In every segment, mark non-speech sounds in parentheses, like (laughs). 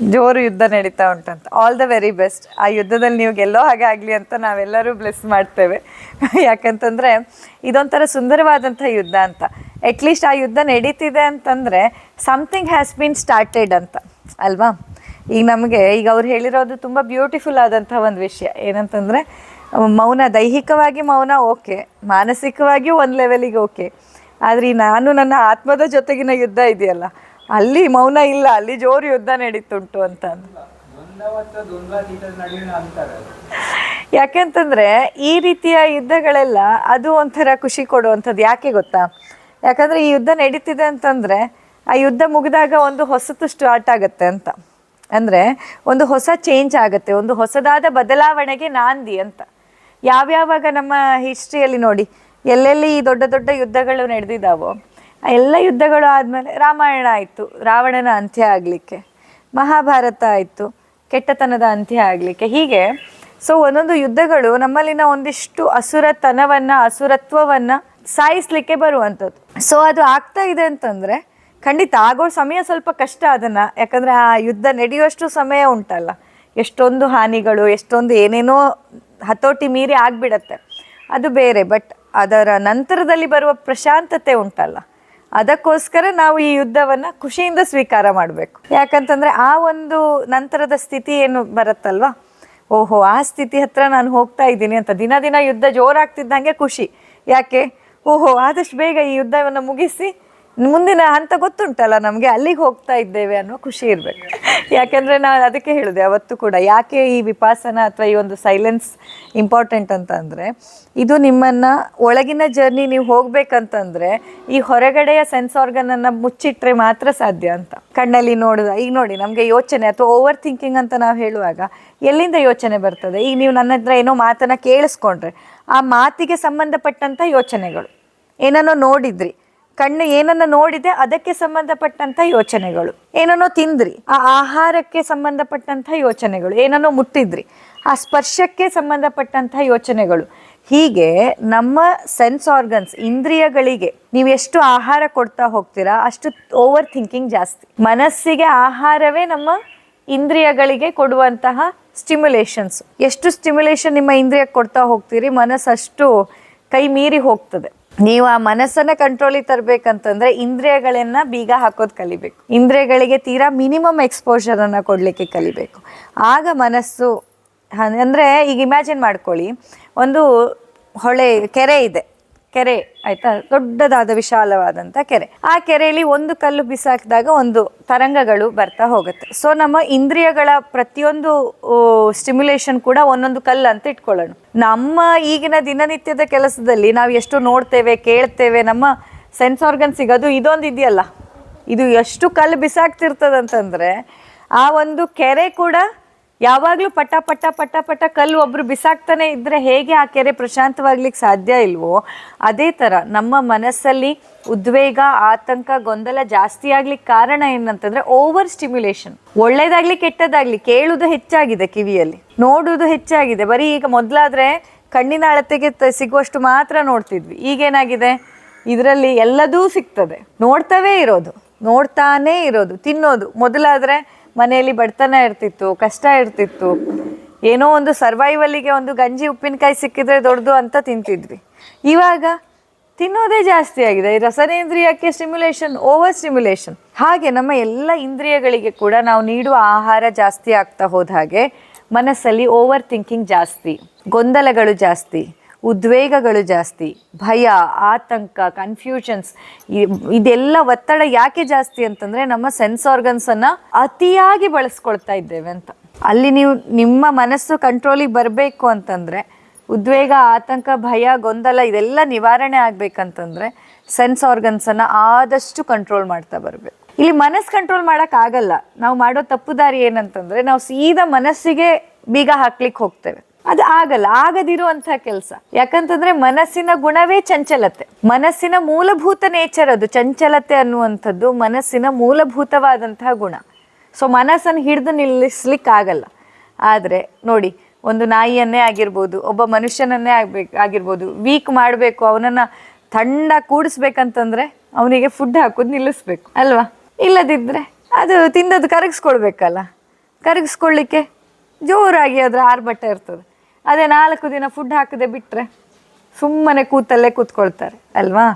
ಜೋರು ಯುದ್ಧ ನಡೀತಾ ಉಂಟಂತ. ಆಲ್ ದ ವೆರಿ ಬೆಸ್ಟ್ ಆ ಯುದ್ಧದಲ್ಲಿ ನೀವು ಗೆಲ್ಲೋ ಹಾಗೆ ಆಗಲಿ ಅಂತ ನಾವೆಲ್ಲರೂ ಬ್ಲೆಸ್ ಮಾಡ್ತೇವೆ. (laughs) ಯಾಕಂತಂದರೆ ಇದೊಂಥರ ಸುಂದರವಾದಂಥ ಯುದ್ಧ ಅಂತ. ಅಟ್ಲೀಸ್ಟ್ ಆ ಯುದ್ಧ ನಡೀತಿದೆ ಅಂತಂದರೆ ಸಮಥಿಂಗ್ ಹ್ಯಾಸ್ ಬೀನ್ ಸ್ಟಾರ್ಟೆಡ್ ಅಂತ. ಅಲ್ವಾ? ಈಗ ನಮಗೆ, ಈಗ ಅವ್ರು ಹೇಳಿರೋದು ತುಂಬ ಬ್ಯೂಟಿಫುಲ್ ಆದಂಥ ಒಂದು ವಿಷಯ. ಏನಂತಂದರೆ, ಮೌನ, ದೈಹಿಕವಾಗಿ ಮೌನ ಓಕೆ ಮಾನಸಿಕವಾಗಿಯೂ ಒಂದು ಲೆವೆಲಿಗೆ ಓಕೆ ಆದರೆ ನಾನು ನನ್ನ ಆತ್ಮದ ಜೊತೆಗಿನ ಯುದ್ಧ ಇದೆಯಲ್ಲ. ಅಲ್ಲಿ ಮೌನ ಇಲ್ಲ ಅಲ್ಲಿ ಜೋರು ಯುದ್ಧ ನಡೀತುಂಟು ಅಂತ. ಯಾಕೆಂತಂದ್ರೆ ಈ ರೀತಿಯ ಯುದ್ಧಗಳೆಲ್ಲ ಅದು ಒಂಥರ ಖುಷಿ ಕೊಡುವಂಥದ್ದು. ಯಾಕೆ ಗೊತ್ತಾ? ಯಾಕಂದರೆ ಈ ಯುದ್ಧ ನಡೀತಿದೆ ಅಂತಂದರೆ ಆ ಯುದ್ಧ ಮುಗಿದಾಗ ಒಂದು ಹೊಸತು ಸ್ಟಾರ್ಟ್ ಆಗುತ್ತೆ ಅಂತ. ಅಂದರೆ ಒಂದು ಹೊಸ ಚೇಂಜ್ ಆಗುತ್ತೆ ಒಂದು ಹೊಸದಾದ ಬದಲಾವಣೆಗೆ ನಾಂದಿ ಅಂತ. ಯಾವ್ಯಾವಾಗ ನಮ್ಮ ಹಿಸ್ಟ್ರಿಯಲ್ಲಿ ನೋಡಿ ಎಲ್ಲೆಲ್ಲಿ ಈ ದೊಡ್ಡ ದೊಡ್ಡ ಯುದ್ಧಗಳು ನಡೆದಿದ್ದಾವೋ ಎಲ್ಲ ಯುದ್ಧಗಳು ಆದಮೇಲೆ ರಾಮಾಯಣ ಆಯಿತು. ರಾವಣನ ಅಂತ್ಯ ಆಗಲಿಕ್ಕೆ. ಮಹಾಭಾರತ ಆಯಿತು. ಕೆಟ್ಟತನದ ಅಂತ್ಯ ಆಗಲಿಕ್ಕೆ. ಹೀಗೆ, ಸೊ ಒಂದೊಂದು ಯುದ್ಧಗಳು ನಮ್ಮಲ್ಲಿನ ಒಂದಿಷ್ಟು ಅಸುರತನವನ್ನು, ಅಸುರತ್ವವನ್ನು ಸಾಯಿಸ್ಲಿಕ್ಕೆ ಬರುವಂಥದ್ದು. ಸೊ ಅದು ಆಗ್ತಾ ಇದೆ ಅಂತಂದರೆ, ಖಂಡಿತ ಆಗೋ ಸಮಯ ಸ್ವಲ್ಪ ಕಷ್ಟ ಅದನ್ನು. ಯಾಕಂದರೆ ಆ ಯುದ್ಧ ನಡೆಯುವಷ್ಟು ಸಮಯ ಉಂಟಲ್ಲ. ಎಷ್ಟೊಂದು ಹಾನಿಗಳು, ಎಷ್ಟೊಂದು ಏನೇನೋ ಹತೋಟಿ ಮೀರಿ ಆಗಿಬಿಡತ್ತೆ. ಅದು ಬೇರೆ, ಬಟ್ ಅದರ ನಂತರದಲ್ಲಿ ಬರುವ ಪ್ರಶಾಂತತೆ ಉಂಟಲ್ಲ. ಅದಕ್ಕೋಸ್ಕರ ನಾವು ಈ ಯುದ್ಧವನ್ನ ಖುಷಿಯಿಂದ ಸ್ವೀಕಾರ ಮಾಡಬೇಕು. ಯಾಕಂತಂದ್ರೆ ಆ ಒಂದು ನಂತರದ ಸ್ಥಿತಿ ಏನು ಬರುತ್ತಲ್ವಾ? ಓಹೋ, ಆ ಸ್ಥಿತಿ ಹತ್ರ ನಾನು ಹೋಗ್ತಾ ಇದ್ದೀನಿ ಅಂತ ದಿನ ದಿನ ಯುದ್ಧ ಜೋರಾಗ್ತಿದ್ದಂಗೆ ಖುಷಿ. ಯಾಕೆ? ಓಹೋ, ಆದಷ್ಟು ಬೇಗ ಈ ಯುದ್ಧವನ್ನು ಮುಗಿಸಿ ಮುಂದಿನ ಹಂತ ಗೊತ್ತುಂಟಲ್ಲ, ನಮಗೆ ಅಲ್ಲಿಗೆ ಹೋಗ್ತಾ ಇದ್ದೇವೆ ಅನ್ನೋ ಖುಷಿ ಇರಬೇಕು. ಯಾಕೆಂದರೆ ನಾನು ಅದಕ್ಕೆ ಹೇಳಿದೆ, ಅವತ್ತು ಕೂಡ ಯಾಕೆ ಈ ವಿಪಾಸನ ಅಥವಾ ಈ ಒಂದು ಸೈಲೆನ್ಸ್ ಇಂಪಾರ್ಟೆಂಟ್ ಅಂತ ಅಂದರೆ ಇದು ನಿಮ್ಮನ್ನು ಒಳಗಿನ ಜರ್ನಿ ನೀವು ಹೋಗ್ಬೇಕಂತಂದರೆ, ಈ ಹೊರಗಡೆಯ ಸೆನ್ಸ್ ಆರ್ಗನನ್ನು ಮುಚ್ಚಿಟ್ರೆ ಮಾತ್ರ ಸಾಧ್ಯ ಅಂತ. ಕಣ್ಣಲ್ಲಿ ನೋಡಿದ, ಈಗ ನೋಡಿ ನಮಗೆ ಯೋಚನೆ ಅಥವಾ ಓವರ್ ಥಿಂಕಿಂಗ್ ಅಂತ ನಾವು ಹೇಳುವಾಗ ಎಲ್ಲಿಂದ ಯೋಚನೆ ಬರ್ತದೆ? ಈಗ ನೀವು ನನ್ನ ಹತ್ರ ಏನೋ ಮಾತನ್ನು ಕೇಳಿಸ್ಕೊಂಡ್ರೆ, ಆ ಮಾತಿಗೆ ಸಂಬಂಧಪಟ್ಟಂಥ ಯೋಚನೆಗಳು. ಏನನ್ನೋ ನೋಡಿದ್ರಿ ಕಣ್ಣು ಏನನ್ನ ನೋಡಿದೆ ಅದಕ್ಕೆ ಸಂಬಂಧಪಟ್ಟಂತ ಯೋಚನೆಗಳು. ಏನನ್ನೋ ತಿಂದ್ರಿ, ಆ ಆಹಾರಕ್ಕೆ ಸಂಬಂಧಪಟ್ಟಂತ ಯೋಚನೆಗಳು. ಏನನ್ನೋ ಮುಟ್ಟಿದ್ರಿ, ಆ ಸ್ಪರ್ಶಕ್ಕೆ ಸಂಬಂಧಪಟ್ಟಂತ ಯೋಚನೆಗಳು. ಹೀಗೆ ನಮ್ಮ ಸೆನ್ಸ್ ಆರ್ಗನ್ಸ್ ಇಂದ್ರಿಯಗಳಿಗೆ ನೀವು ಎಷ್ಟು ಆಹಾರ ಕೊಡ್ತಾ ಹೋಗ್ತೀರಾ, ಅಷ್ಟು ಓವರ್ ಥಿಂಕಿಂಗ್ ಜಾಸ್ತಿ. ಮನಸ್ಸಿಗೆ ಆಹಾರವೇ ನಮ್ಮ ಇಂದ್ರಿಯಗಳಿಗೆ ಕೊಡುವಂತಹ ಸ್ಟಿಮ್ಯುಲೇಷನ್ಸ್ ಎಷ್ಟು ಸ್ಟಿಮ್ಯುಲೇಷನ್ ನಿಮ್ಮ ಇಂದ್ರಿಯಕ್ಕೆ ಕೊಡ್ತಾ ಹೋಗ್ತೀರಿ, ಮನಸ್ಸಷ್ಟು ಕೈ ಮೀರಿ ಹೋಗ್ತದೆ. ನೀವು ಆ ಮನಸ್ಸನ್ನ ಕಂಟ್ರೋಲಿಗೆ ತರ್ಬೇಕಂತಂದ್ರೆ ಇಂದ್ರಿಯಗಳನ್ನ ಬೀಗ ಹಾಕೋದು ಕಲಿಬೇಕು. ಇಂದ್ರಿಯಗಳಿಗೆ ತೀರಾ ಮಿನಿಮಮ್ ಎಕ್ಸ್ಪೋಜರ್ ಅನ್ನ ಕೊಡ್ಲಿಕ್ಕೆ ಕಲಿಬೇಕು. ಆಗ ಮನಸ್ಸು, ಅಂದ್ರೆ ಈಗ ಇಮ್ಯಾಜಿನ್ ಮಾಡ್ಕೊಳ್ಳಿ, ಒಂದು ಹೊಳೆ, ಕೆರೆ ಇದೆ. ಕೆರೆ, ಆಯ್ತಾ? ದೊಡ್ಡದಾದ ವಿಶಾಲವಾದಂಥ ಕೆರೆ. ಆ ಕೆರೆಯಲ್ಲಿ ಒಂದು ಕಲ್ಲು ಬಿಸಾಕಿದಾಗ ಒಂದು ತರಂಗಗಳು ಬರ್ತಾ ಹೋಗುತ್ತೆ. ಸೊ ನಮ್ಮ ಇಂದ್ರಿಯಗಳ ಪ್ರತಿಯೊಂದು ಸ್ಟಿಮ್ಯುಲೇಷನ್ ಕೂಡ ಒಂದೊಂದು ಕಲ್ಲು ಅಂತ ಇಟ್ಕೊಳ್ಳೋಣ. ನಮ್ಮ ಈಗಿನ ದಿನನಿತ್ಯದ ಕೆಲಸದಲ್ಲಿ ನಾವು ಎಷ್ಟು ನೋಡ್ತೇವೆ, ಕೇಳ್ತೇವೆ, ನಮ್ಮ ಸೆನ್ಸ್ ಆರ್ಗನ್ ಸಿಗೋದು ಇದೊಂದು ಇದೆಯಲ್ಲ. ಇದು ಎಷ್ಟು ಕಲ್ಲು ಬಿಸಾಕ್ತಿರ್ತದಂತಂದ್ರೆ, ಆ ಒಂದು ಕೆರೆ ಕೂಡ ಯಾವಾಗಲೂ ಪಟ ಪಟ ಪಟ ಪಟ ಕಲ್ಲು ಒಬ್ರು ಬಿಸಾಕ್ತಾನೆ ಇದ್ರೆ ಹೇಗೆ ಆ ಕೆರೆ ಪ್ರಶಾಂತವಾಗ್ಲಿಕ್ಕೆ ಸಾಧ್ಯ ಇಲ್ವೋ? ಅದೇ ತರ ನಮ್ಮ ಮನಸ್ಸಲ್ಲಿ ಉದ್ವೇಗ, ಆತಂಕ, ಗೊಂದಲ ಜಾಸ್ತಿ ಆಗ್ಲಿಕ್ಕೆ ಕಾರಣ ಏನಂತಂದ್ರೆ ಓವರ್ ಸ್ಟಿಮ್ಯುಲೇಷನ್ ಒಳ್ಳೇದಾಗ್ಲಿ ಕೆಟ್ಟದಾಗ್ಲಿ ಕೇಳುವುದು ಹೆಚ್ಚಾಗಿದೆ ಕಿವಿಯಲ್ಲಿ, ನೋಡುವುದು ಹೆಚ್ಚಾಗಿದೆ. ಬರೀ ಈಗ ಮೊದಲಾದ್ರೆ ಕಣ್ಣಿನ ಅಳತೆಗೆ ಸಿಗುವಷ್ಟು ಮಾತ್ರ ನೋಡ್ತಿದ್ವಿ. ಈಗೇನಾಗಿದೆ? ಇದರಲ್ಲಿ ಎಲ್ಲದೂ ಸಿಗ್ತದೆ. ನೋಡ್ತವೇ ಇರೋದು, ನೋಡ್ತಾನೇ ಇರೋದು, ತಿನ್ನೋದು. ಮೊದಲಾದ್ರೆ ಮನೆಯಲ್ಲಿ ಬಡತನ ಇರ್ತಿತ್ತು, ಕಷ್ಟ ಇರ್ತಿತ್ತು. ಏನೋ ಒಂದು ಸರ್ವೈವಲ್ಲಿಗೆ ಒಂದು ಗಂಜಿ ಉಪ್ಪಿನಕಾಯಿ ಸಿಕ್ಕಿದ್ರೆ ದೊಡ್ಡದು ಅಂತ ತಿಂತಿದ್ವಿ. ಇವಾಗ ತಿನ್ನೋದೇ ಜಾಸ್ತಿ ಆಗಿದೆ. ಈ ರಸನೇಂದ್ರಿಯಕ್ಕೆ ಸ್ಟಿಮ್ಯುಲೇಷನ್ ಓವರ್ ಸ್ಟಿಮ್ಯುಲೇಷನ್ ಹಾಗೆ ನಮ್ಮ ಎಲ್ಲ ಇಂದ್ರಿಯಗಳಿಗೆ ಕೂಡ ನಾವು ನೀಡುವ ಆಹಾರ ಜಾಸ್ತಿ ಆಗ್ತಾ ಹೋದ ಹಾಗೆ ಮನಸ್ಸಲ್ಲಿ ಓವರ್ ಥಿಂಕಿಂಗ್ ಜಾಸ್ತಿ, ಗೊಂದಲಗಳು ಜಾಸ್ತಿ. ಉದ್ವೇಗಗಳು ಜಾಸ್ತಿ, ಭಯ, ಆತಂಕ ಕನ್ಫ್ಯೂಷನ್ಸ್ ಇದೆಲ್ಲ ಒತ್ತಡ ಯಾಕೆ ಜಾಸ್ತಿ ಅಂತಂದ್ರೆ ನಮ್ಮ ಸೆನ್ಸ್ ಆರ್ಗನ್ಸನ್ನು ಅತಿಯಾಗಿ ಬಳಸ್ಕೊಳ್ತಾ ಇದ್ದೇವೆ ಅಂತ. ಅಲ್ಲಿ ನೀವು ನಿಮ್ಮ ಮನಸ್ಸು ಕಂಟ್ರೋಲಿಗೆ ಬರಬೇಕು ಅಂತಂದ್ರೆ, ಉದ್ವೇಗ, ಆತಂಕ, ಭಯ, ಗೊಂದಲ ಇದೆಲ್ಲ ನಿವಾರಣೆ ಆಗ್ಬೇಕಂತಂದ್ರೆ ಸೆನ್ಸ್ ಆರ್ಗನ್ಸನ್ನು ಆದಷ್ಟು ಕಂಟ್ರೋಲ್ ಮಾಡ್ತಾ ಬರಬೇಕು. ಇಲ್ಲಿ ಮನಸ್ಸು ಕಂಟ್ರೋಲ್ ಆಗಲ್ಲ. ನಾವು ಮಾಡೋ ತಪ್ಪು ದಾರಿ ಏನಂತಂದರೆ, ನಾವು ಸೀದಾ ಮನಸ್ಸಿಗೆ ಬೀಗ ಹಾಕ್ಲಿಕ್ಕೆ ಹೋಗ್ತೇವೆ. ಅದು ಆಗಲ್ಲ, ಆಗದಿರುವಂಥ ಕೆಲಸ. ಯಾಕಂತಂದ್ರೆ ಮನಸ್ಸಿನ ಗುಣವೇ ಚಂಚಲತೆ. ಮನಸ್ಸಿನ ಮೂಲಭೂತ ನೇಚರ್ ಅದು, ಚಂಚಲತೆ ಅನ್ನುವಂಥದ್ದು ಮನಸ್ಸಿನ ಮೂಲಭೂತವಾದಂತಹ ಗುಣ. ಸೊ ಮನಸ್ಸನ್ನು ಹಿಡಿದು ನಿಲ್ಲಿಸ್ಲಿಕ್ಕೆ ಆಗಲ್ಲ ಆದರೆ ನೋಡಿ, ಒಂದು ನಾಯಿಯನ್ನೇ ಆಗಿರ್ಬೋದು, ಒಬ್ಬ ಮನುಷ್ಯನನ್ನೇ ಆಗ್ಬೇಕು, ಆಗಿರ್ಬೋದು ವೀಕ್ ಮಾಡಬೇಕು, ಅವನನ್ನು ಥಂಡ ಕೂಡಿಸ್ಬೇಕಂತಂದ್ರೆ ಅವನಿಗೆ ಫುಡ್ ಹಾಕೋದು ನಿಲ್ಲಿಸ್ಬೇಕು, ಅಲ್ವಾ? ಇಲ್ಲದಿದ್ದರೆ ಅದು ತಿಂದದ್ದು ಕರಗಿಸ್ಕೊಳ್ಬೇಕಲ್ಲ ಕರಗಿಸ್ಕೊಳ್ಳಿಕ್ಕೆ ಜೋರಾಗಿ ಅದರ ಆರ್ಭಟ ಇರ್ತದೆ. ಅದೇ ನಾಲ್ಕು ದಿನ ಫುಡ್ ಹಾಕದೆ ಬಿಟ್ಟರೆ ಸುಮ್ಮನೆ ಕೂತಲ್ಲೇ ಕೂತ್ಕೊಳ್ತಾರೆ, ಅಲ್ವಾ?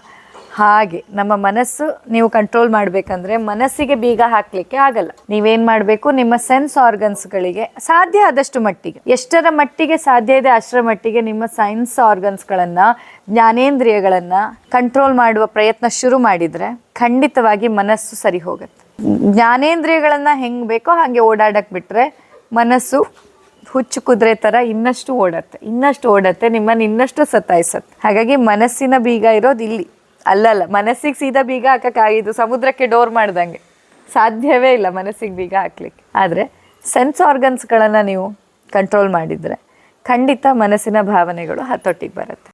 ಹಾಗೆ, ನಮ್ಮ ಮನಸ್ಸು ನೀವು ಕಂಟ್ರೋಲ್ ಮಾಡಬೇಕಂದ್ರೆ ಮನಸ್ಸಿಗೆ ಬೀಗ ಹಾಕಲಿಕ್ಕೆ ಆಗಲ್ಲ. ನೀವೇನು ಮಾಡಬೇಕು? ನಿಮ್ಮ ಸೆನ್ಸ್ ಆರ್ಗನ್ಸ್ಗಳಿಗೆ ಸಾಧ್ಯ ಆದಷ್ಟು ಮಟ್ಟಿಗೆ. ಎಷ್ಟರ ಮಟ್ಟಿಗೆ ಸಾಧ್ಯ ಇದೆ ಅಷ್ಟರ ಮಟ್ಟಿಗೆ ನಿಮ್ಮ ಸೈನ್ಸ್ ಆರ್ಗನ್ಸ್ಗಳನ್ನು ಜ್ಞಾನೇಂದ್ರಿಯಗಳನ್ನು ಕಂಟ್ರೋಲ್ ಮಾಡುವ ಪ್ರಯತ್ನ ಶುರು ಮಾಡಿದರೆ ಖಂಡಿತವಾಗಿ ಮನಸ್ಸು ಸರಿ ಹೋಗುತ್ತೆ. ಜ್ಞಾನೇಂದ್ರಿಯಗಳನ್ನು ಹೆಂಗೆ ಬೇಕೋ ಹಾಗೆ ಓಡಾಡಕ್ಕೆ ಬಿಟ್ಟರೆ ಮನಸ್ಸು ಹುಚ್ಚು ಕುದುರೆ ಥರ ಇನ್ನಷ್ಟು ಓಡತ್ತೆ ಇನ್ನಷ್ಟು ಓಡತ್ತೆ, ನಿಮ್ಮನ್ನ ಇನ್ನಷ್ಟು ಸತಾಯಿಸತ್ತೆ. ಹಾಗಾಗಿ ಮನಸ್ಸಿನ ಬೀಗ ಇರೋದು ಇಲ್ಲಿ. ಅಲ್ಲಲ್ಲ, ಮನಸ್ಸಿಗೆ ಸೀದಾ ಬೀಗ ಹಾಕಕ್ಕಾಗಿದ್ದು ಸಮುದ್ರಕ್ಕೆ ಡೋರ್ ಮಾಡ್ದಂಗೆ. ಸಾಧ್ಯವೇ ಇಲ್ಲ ಮನಸ್ಸಿಗೆ ಬೀಗ ಹಾಕ್ಲಿಕ್ಕೆ. ಆದರೆ ಸೆನ್ಸ್ ಆರ್ಗನ್ಸ್ಗಳನ್ನು ನೀವು ಕಂಟ್ರೋಲ್ ಮಾಡಿದರೆ ಖಂಡಿತ ಮನಸ್ಸಿನ ಭಾವನೆಗಳು ಹತೋಟಿಗೆ ಬರುತ್ತೆ.